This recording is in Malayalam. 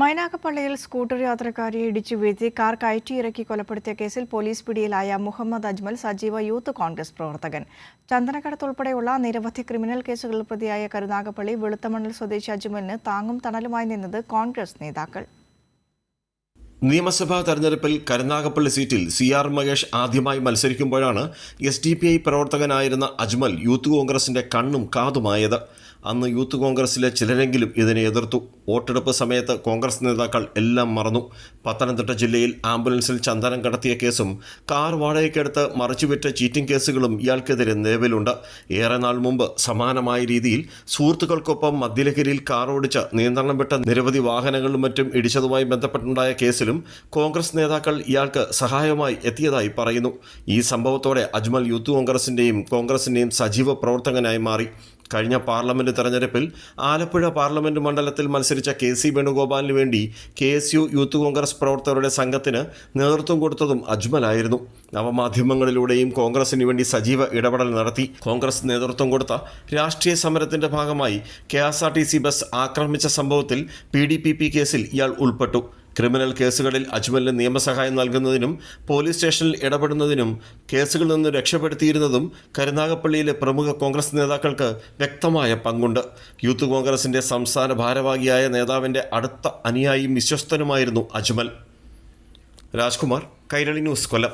മൈനാഗപ്പള്ളിയിൽ സ്കൂട്ടർ യാത്രക്കാരെ ഇടിച്ചു വീഴ്ത്തി കാർ കയറ്റിയിറക്കി കൊലപ്പെടുത്തിയ കേസിൽ പോലീസ് പിടിയിലായ മുഹമ്മദ് അജ്മൽ സജീവ യൂത്ത് കോൺഗ്രസ് പ്രവർത്തകൻ. ചന്ദനക്കടത്ത് ഉൾപ്പെടെയുള്ള നിരവധി ക്രിമിനൽ കേസുകളിൽ പ്രതിയായ കരുനാഗപ്പള്ളി വെളുത്തമണ്ണൽ സ്വദേശി അജ്മലിന് താങ്ങും തണലുമായി നിന്നത് കോൺഗ്രസ് നേതാക്കൾ. നിയമസഭാ തെരഞ്ഞെടുപ്പിൽ കരുനാഗപ്പള്ളി സീറ്റിൽ സി ആർ മഹേഷ് ആദ്യമായി മത്സരിക്കുമ്പോഴാണ് എസ് ഡി പി ഐ പ്രവർത്തകനായിരുന്ന അജ്മൽ യൂത്ത് കോൺഗ്രസിന്റെ കണ്ണും കാതുമായത്. അന്ന് യൂത്ത് കോൺഗ്രസിലെ ചിലരെങ്കിലും ഇതിനെ എതിർത്തു. വോട്ടെടുപ്പ് സമയത്ത് കോൺഗ്രസ് നേതാക്കൾ എല്ലാം മറന്നു. പത്തനംതിട്ട ജില്ലയിൽ ആംബുലൻസിൽ ചന്ദനം കടത്തിയ കേസും കാർ വാടകയ്ക്കെടുത്ത് മറിച്ചുവിറ്റ ചീറ്റിംഗ് കേസുകളും ഇയാൾക്കെതിരെ നിലവിലുണ്ട്. ഏറെ നാൾ മുമ്പ് സമാനമായ രീതിയിൽ സുഹൃത്തുക്കൾക്കൊപ്പം മദ്യലഹരിയിൽ കാർ ഓടിച്ച് നിയന്ത്രണം വിട്ട നിരവധി വാഹനങ്ങളും മറ്റും ഇടിച്ചതുമായി ബന്ധപ്പെട്ടുണ്ടായ കേസിലും കോൺഗ്രസ് നേതാക്കൾ ഇയാൾക്ക് സഹായമായി എത്തിയതായി പറയുന്നു. ഈ സംഭവത്തോടെ അജ്മൽ യൂത്ത് കോൺഗ്രസിന്റെയും കോൺഗ്രസിന്റെയും സജീവ പ്രവർത്തകനായി മാറി. കഴിഞ്ഞ പാർലമെന്റ് തെരഞ്ഞെടുപ്പിൽ ആലപ്പുഴ പാർലമെന്റ് മണ്ഡലത്തിൽ മത്സരിച്ച കെ സി വേണുഗോപാലിന് വേണ്ടി K S U youth Congress പ്രവർത്തകരുടെ സംഘത്തിന് നേതൃത്വം കൊടുത്തതും അജ്മലായിരുന്നു. നവമാധ്യമങ്ങളിലൂടെയും കോൺഗ്രസിന് വേണ്ടി സജീവ ഇടപെടൽ നടത്തി. കോൺഗ്രസ് നേതൃത്വം കൊടുത്ത രാഷ്ട്രീയ സമരത്തിന്റെ ഭാഗമായി K S R T C bus ആക്രമിച്ച സംഭവത്തിൽ പി ഡി പി പി കേസിൽ ഇയാൾ ഉൾപ്പെട്ടു. ക്രിമിനൽ കേസുകളിൽ അജ്മലിന് നിയമസഹായം നൽകുന്നതിനും പോലീസ് സ്റ്റേഷനിൽ ഇടപെടുന്നതിനും കേസുകളിൽ നിന്ന് രക്ഷപ്പെടുത്തിയിരുന്നതും കരുനാഗപ്പള്ളിയിലെ പ്രമുഖ കോൺഗ്രസ് നേതാക്കൾക്ക് വ്യക്തമായ പങ്കുണ്ട്. യൂത്ത് കോൺഗ്രസിന്റെ സംസ്ഥാന ഭാരവാഹിയായ നേതാവിന്റെ അടുത്ത അനുയായിയും വിശ്വസ്തനുമായിരുന്നു അജ്മൽ. രാജ്കുമാർ കൈരളി ന്യൂസ് കൊല്ലം.